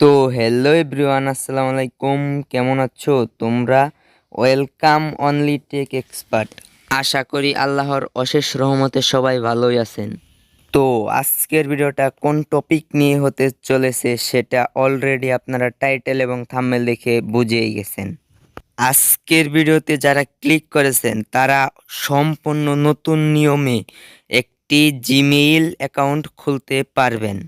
তো hello everyone আসসালামু আলাইকুম। কেমন আছো? তোমরা ওয়েলকাম অনলি টেক এক্সপার্ট আশা করি আল্লাহর অশেষ রহমতে সবাই ভালোই আছেন। তো আজকের ভিডিওটা কোন টপিক নিয়ে হতে চলেছে সেটা অলরেডি আপনারা টাইটেল এবং থাম্বনেল দেখে বুঝেই গেছেন। আজকের ভিডিওতে যারা ক্লিক করেছেন, তারা সম্পূর্ণ নতুন নিয়মে একটি জিমেইল অ্যাকাউন্ট খুলতে পারবেন।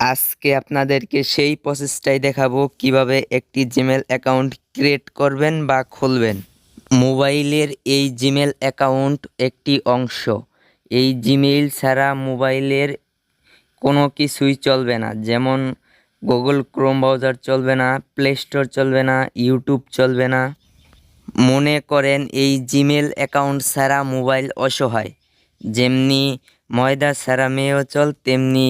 আজকে আপনাদেরকে সেই প্রসেসটাই দেখাবো কীভাবে একটি জিমেল অ্যাকাউন্ট ক্রিয়েট করবেন বা খুলবেন। মোবাইলের এই জিমেল অ্যাকাউন্ট একটি অংশ। এই জিমেইল ছাড়া মোবাইলের কোনো কিছুই চলবে না। যেমন গুগল ক্রোম ব্রাউজার চলবে না প্লে স্টোর চলবে না ইউটিউব চলবে না। মনে করেন এই জিমেল অ্যাকাউন্ট ছাড়া মোবাইল অসহায়। যেমনি ময়দা ছাড়া মেয়েও চল, তেমনি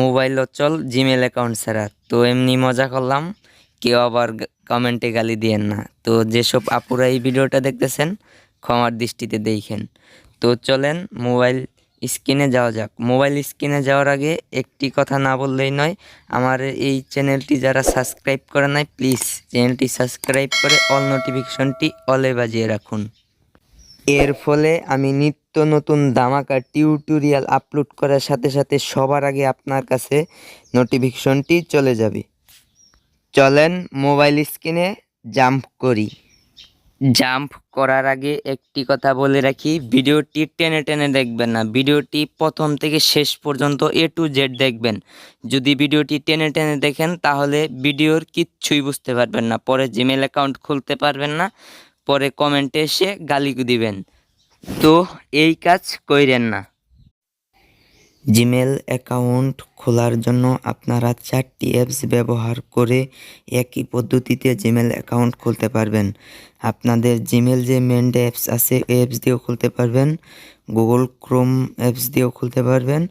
মোবাইল অচল জিমেল অ্যাকাউন্ট ছাড়া। তো এমনি মজা করলাম, কেউ আবার কমেন্টে গালি দিয়েন না। তো যেসব আপুরা এই ভিডিওটা দেখতেছেন, ক্ষমার দৃষ্টিতে দেখেন। তো চলেন, মোবাইল স্ক্রিনে যাওয়া যাক। মোবাইল স্ক্রিনে যাওয়ার আগে একটি কথা না বললেই নয়, আমার এই চ্যানেলটি যারা সাবস্ক্রাইব করে নাই প্লিজ চ্যানেলটি সাবস্ক্রাইব করে অল নোটিফিকেশনটি অলে বাজিয়ে রাখুন। এর ফলে আমি নিত্য নতুন দামাকা টিউটোরিয়াল আপলোড করার সাথে সাথে সবার আগে আপনার কাছে নোটিফিকেশনটি চলে যাবে। চলেন মোবাইল স্ক্রিনে জাম্প করি। জাম্প করার আগে একটি কথা বলে রাখি, ভিডিওটি টেনে টেনে দেখবেন না। ভিডিওটি প্রথম থেকে শেষ পর্যন্ত এ টু জেড দেখবেন। যদি ভিডিওটি টেনে টেনে দেখেন, তাহলে ভিডিওর কিচ্ছুই বুঝতে পারবেন না। পরে জিমেল অ্যাকাউন্ট খুলতে পারবেন না। পরে কমেন্টে এসে গালি দিবেন। তো এই কাজ কইরেন না। জিমেল অ্যাকাউন্ট খোলার জন্য আপনারা চারটি অ্যাপস ব্যবহার করে একই পদ্ধতিতে জিমেল অ্যাকাউন্ট খুলতে পারবেন। আপনাদের জিমেল যে মেন অ্যাপস আছে, এই অ্যাপস দিয়েও খুলতে পারবেন। গুগল ক্রোম অ্যাপস দিয়েও খুলতে পারবেন।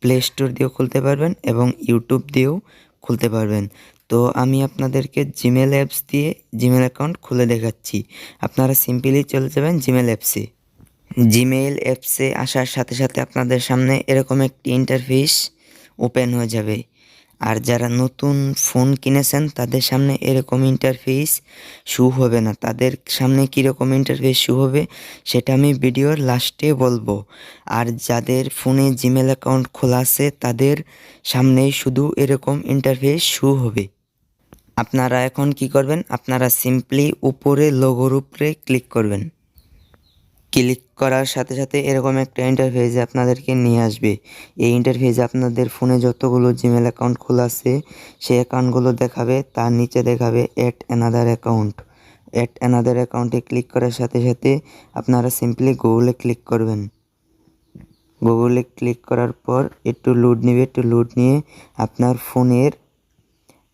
প্লে স্টোর দিয়েও খুলতে পারবেন এবং ইউটিউব দিয়েও খুলতে পারবেন। তো আমি আপনাদেরকে জিমেল অ্যাপস দিয়ে জিমেল অ্যাকাউন্ট খুলে দেখাচ্ছি। আপনারা সিম্পলি চলে যাবেন জিমেল অ্যাপসে জিমেইল অ্যাপসে আসার সাথে সাথে আপনাদের সামনে এরকম একটি ইন্টারফেস ওপেন হয়ে যাবে। আর যারা নতুন ফোন কিনেছেন, তাদের সামনে এরকম ইন্টারফেস শু হবে না। তাদের সামনে কীরকম ইন্টারফেস শু হবে, সেটা আমি ভিডিওর লাস্টে বলব। আর যাদের ফোনে জিমেল অ্যাকাউন্ট খোলা আছে, তাদের সামনে শুধু এরকম ইন্টারফেস শু হবে। আপনারা এখন কি করবেন? আপনারা সিম্পলি উপরে লোগোর উপরে ক্লিক করবেন। ক্লিক করার সাথে সাথে এরকম একটা ইন্টারফেসে আপনাদেরকে নিয়ে আসবে। এই ইন্টারফেসে আপনাদের ফোনে যতগুলো জিমেল অ্যাকাউন্ট খোলা আছে, সেই অ্যাকাউন্টগুলো দেখাবে, তার নিচে দেখাবে add another account add another অ্যাকাউন্টে ক্লিক করার সাথে সাথে আপনারা সিম্পলি গুগলে ক্লিক করবেন। গুগলে ক্লিক করার পর একটু লোড নেবে, একটু লোড নিয়ে আপনার ফোনের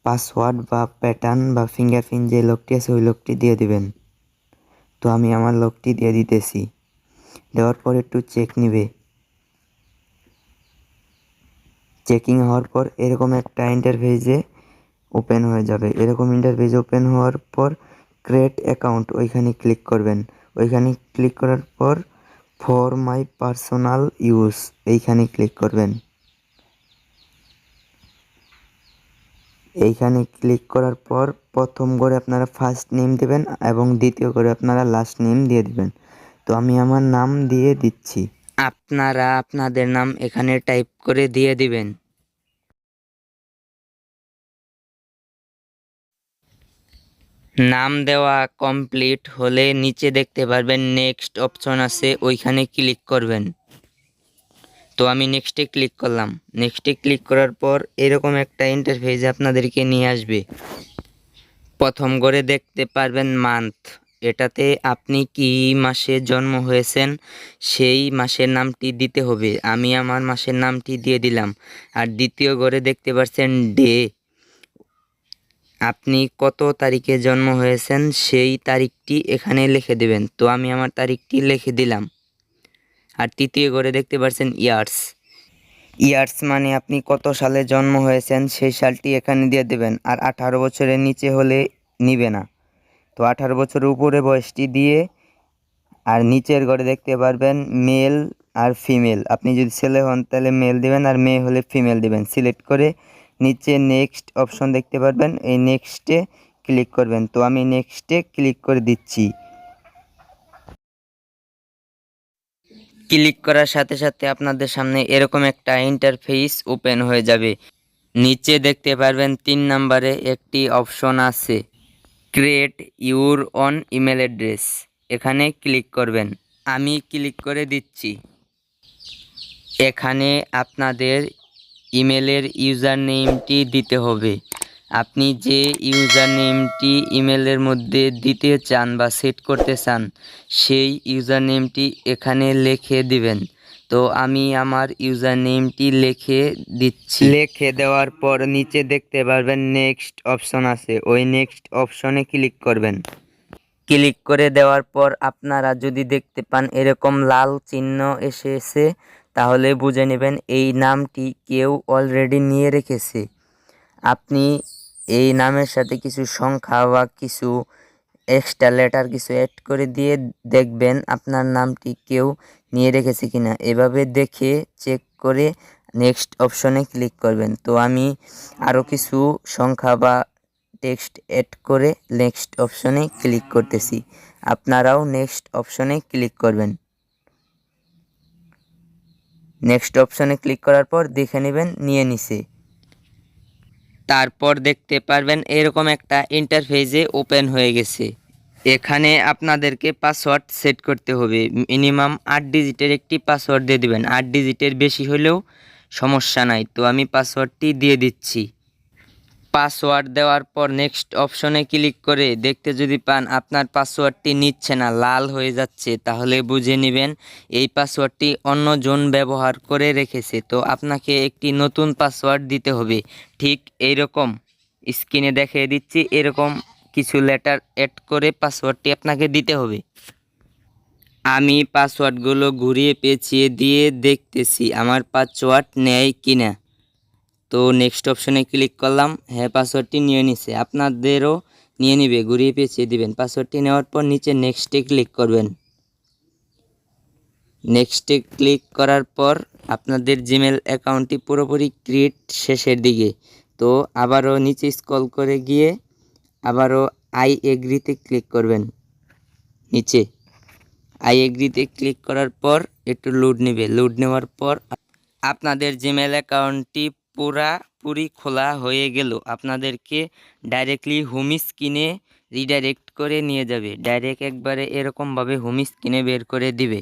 পাসওয়ার্ড বা প্যাটার্ন বা ফিঙ্গারপ্রিন্ট যে লোকটি আছে ওই লোকটি দিয়ে দিবেন। তো আমি আমার লোকটি দিয়ে দিতেছি। দেওয়ার পর একটু চেক নিবে। চেকিং হওয়ার পর এরকম একটা ইন্টারফেসে ওপেন হয়ে যাবে। এরকম ইন্টারফেস ওপেন হওয়ার পর ক্রিয়েট অ্যাকাউন্ট ওইখানে ক্লিক করবেন। ওইখানে ক্লিক করার পর ফর মাই পার্সোনাল ইউজ এইখানে ক্লিক করবেন। এইখানে ক্লিক করার পর প্রথম করে আপনারা ফার্স্ট নেম দেবেন এবং দ্বিতীয় করে আপনারা লাস্ট নেম দিয়ে দিবেন। তো আমি আমার নাম দিয়ে দিচ্ছি। আপনারা আপনাদের নাম এখানে টাইপ করে দিয়ে দিবেন। নাম দেওয়া কমপ্লিট হলে নিচে দেখতে পারবেন নেক্সট অপশন আছে, ওইখানে ক্লিক করবেন। তো আমি নেক্সটে ক্লিক করলাম। নেক্সটে ক্লিক করার পর এরকম একটা ইন্টারফেস আপনাদেরকে নিয়ে আসবে। প্রথম করে দেখতে পারবেন মান্থ এটাতে আপনি কি মাসে জন্ম হয়েছেন, সেই মাসের নামটি দিতে হবে। আমি আমার মাসের নামটি দিয়ে দিলাম। আর দ্বিতীয় ঘরে দেখতে পাচ্ছেন ডে আপনি কত তারিখে জন্ম হয়েছেন, সেই তারিখটি এখানে লিখে দেবেন। তো আমি আমার তারিখটি লিখে দিলাম। আর তৃতীয় ঘরে দেখতে পাচ্ছেন ইয়ার্স। ইয়ার্স মানে আপনি কত সালে জন্ম হয়েছেন সেই সালটি এখানে দিয়ে দেবেন, আর আঠারো বছরের নিচে হলে নিবে না। তো আঠারো বছরের উপরে বয়সটি দিয়ে আর নিচের ঘরে দেখতে পারবেন মেল আর ফিমেল। আপনি যদি ছেলে হন তাহলে মেল দিবেন আর মেয়ে হলে ফিমেল দিবেন। সিলেক্ট করে নিচে নেক্সট অপশন দেখতে পারবেন। এই নেক্সটে ক্লিক করবেন। তো আমি নেক্সটে ক্লিক করে দিচ্ছি। ক্লিক করার সাথে সাথে আপনাদের সামনে এরকম একটা ইন্টারফেস ওপেন হয়ে যাবে। নিচে দেখতে পারবেন তিন নম্বরে একটি অপশন আছে। Create your own email address এখানে ক্লিক করবেন। আমি ক্লিক করে দিচ্ছি। এখানে আপনাদের ইমেলের ইউজার নেমটি দিতে হবে। আপনি যে ইউজার নেমটি ইমেলের মধ্যে দিতে চান বা সেট করতে চান সেই ইউজার নেমটি এখানে লিখে দিবেন। তো আমি আমার ইউজার নেমটি লিখে দিচ্ছি। লিখে দেওয়ার পর নিচে দেখতে পারবেন নেক্সট অপশন আছে। ওই নেক্সট অপশনে ক্লিক করবেন। ক্লিক করে দেওয়ার পর আপনারা যদি দেখতে পান এরকম লাল চিহ্ন এসেছে তাহলে বুঝে নেবেন এই নামটি কেউ অলরেডি নিয়ে রেখেছে। আপনি এই নামের সাথে কিছু সংখ্যা বা কিছু এক্সট্রা লেটার কিছু অ্যাড করে দিয়ে দেখবেন আপনার নামটি কেউ নিয়ে রেখেছে কিনা। এভাবে দেখে চেক করে নেক্সট অপশনে ক্লিক করবেন। তো আমি আরও কিছু সংখ্যা বা টেক্সট অ্যাড করে নেক্সট অপশনে ক্লিক করতেছি। আপনারাও নেক্সট অপশনে ক্লিক করবেন। নেক্সট অপশনে ক্লিক করার পর দেখে নেবেন, নিয়ে নিছে। তারপর দেখতে পারবেন এরকম একটা ইন্টারফেসে ওপেন হয়ে গেছে। এখানে আপনাদেরকে পাসওয়ার্ড সেট করতে হবে। মিনিমাম আট ডিজিটের একটি পাসওয়ার্ড দিয়ে দেবেন। আট ডিজিটের বেশি হলেও সমস্যা নাই। তো আমি পাসওয়ার্ডটি দিয়ে দিচ্ছি। পাসওয়ার্ড দেওয়ার পর নেক্সট অপশনে ক্লিক করে দেখতে যদি পান আপনার পাসওয়ার্ডটি নিচ্ছে না, লাল হয়ে যাচ্ছে, তাহলে বুঝে নেবেন এই পাসওয়ার্ডটি অন্যজন ব্যবহার করে রেখেছে। তো আপনাকে একটি নতুন পাসওয়ার্ড দিতে হবে। ঠিক এইরকম স্ক্রিনে দেখিয়ে দিচ্ছি, এরকম কিছু লেটার অ্যাড করে পাসওয়ার্ডটি আপনাকে দিতে হবে। আমি পাসওয়ার্ডগুলো ঘুরিয়ে পেঁচিয়ে দিয়ে দেখতেছি, আমার পাসওয়ার্ড নেয় কিনা। তো নেক্সট অপশনে ক্লিক করলাম হ্যাঁ পাসওয়ার্ডটি নিয়ে নিছে। আপনাদেরও নিয়ে নিবে, ঘুরিয়ে পেঁচিয়ে দিবেন। পাসওয়ার্ডটি নেওয়ার পর নিচে নেক্সটে ক্লিক করবেন। নেক্সটে ক্লিক করার পর আপনাদের জিমেল অ্যাকাউন্টটি পুরোপুরি ক্রিয়েট শেষের দিকে। তো আবারও নিচে স্ক্রল করে গিয়ে আবারও আই এগ্রিতে ক্লিক করবেন। নিচে। আই এগ্রিতে ক্লিক করার পর একটু লোড নেবে। লোড নেওয়ার পর আপনাদের জিমেল অ্যাকাউন্টটি পুরাপুরি খোলা হয়ে গেল। আপনাদেরকে ডাইরেক্টলি হোম স্ক্রিনে রিডাইরেক্ট করে নিয়ে যাবে। ডাইরেক্ট একবারে এরকমভাবে হোম স্ক্রিনে বের করে দিবে।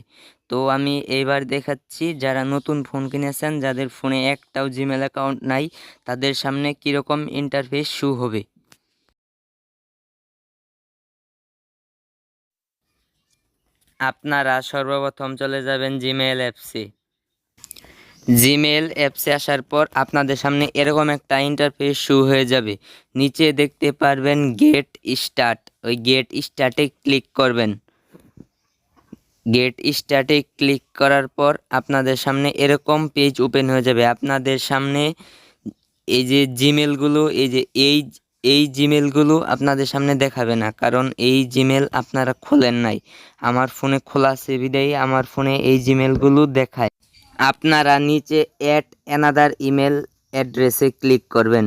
তো আমি এবার দেখাচ্ছি যারা নতুন ফোন কিনেছেন, যাদের ফোনে একটাও জিমেল অ্যাকাউন্ট নাই, তাদের সামনে কীরকম ইন্টারফেস শু হবে। আপনারা সর্বপ্রথম চলে যাবেন জিমেল অ্যাপসে জিমেল অ্যাপসে আসার পর আপনাদের সামনে এরকম একটা ইন্টারফেস শু হয়ে যাবে। নিচে দেখতে পারবেন গেট স্টার্ট ওই গেট স্টার্টে ক্লিক করবেন। গেট স্টার্টে ক্লিক করার পর আপনাদের সামনে এরকম পেজ ওপেন হয়ে যাবে। আপনাদের সামনে এই যে জিমেলগুলো এই যে এই এই জিমেলগুলো আপনাদের সামনে দেখাবে না। কারণ এই জিমেল আপনারা খোলেন নাই। আমার ফোনে খোলা আছে আমার ফোনে এই জিমেলগুলো দেখায়। আপনারা নিচে অ্যাড অ্যানাদার ইমেল অ্যাড্রেসে ক্লিক করবেন।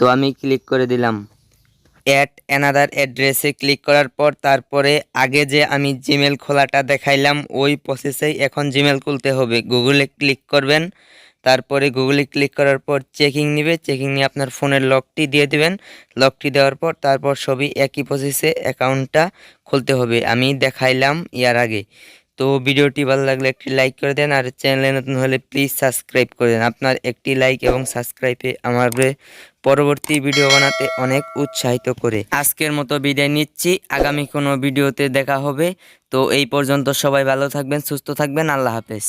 তো আমি ক্লিক করে দিলাম। অ্যাট অ্যানাদার অ্যাড্রেসে ক্লিক করার পর তারপরে আগে যে আমি জিমেল খোলাটা দেখাইলাম, ওই প্রসেসেই এখন জিমেল খুলতে হবে। গুগলে ক্লিক করবেন, তারপরে গুগলে ক্লিক করার পর চেকিং নেবে। চেকিং নিয়ে আপনার ফোনের লকটি দিয়ে দেবেন। লকটি দেওয়ার পর তারপর সবই একই প্রসেসে অ্যাকাউন্টটা খুলতে হবে। আমি দেখাইলাম ইয়ার আগে। তো ভিডিওটি ভালো লাগলে একটি লাইক করে দেন আর চ্যানেলে নতুন হলে প্লিজ সাবস্ক্রাইব করে দেন। আপনার একটি লাইক এবং সাবস্ক্রাইবে আমার পরবর্তী ভিডিও বানাতে অনেক উৎসাহিত করে। আজকের মতো বিদায় নিচ্ছি। আগামী কোনো ভিডিওতে দেখা হবে। তো এই পর্যন্ত সবাই ভালো থাকবেন, সুস্থ থাকবেন। আল্লাহ হাফেজ।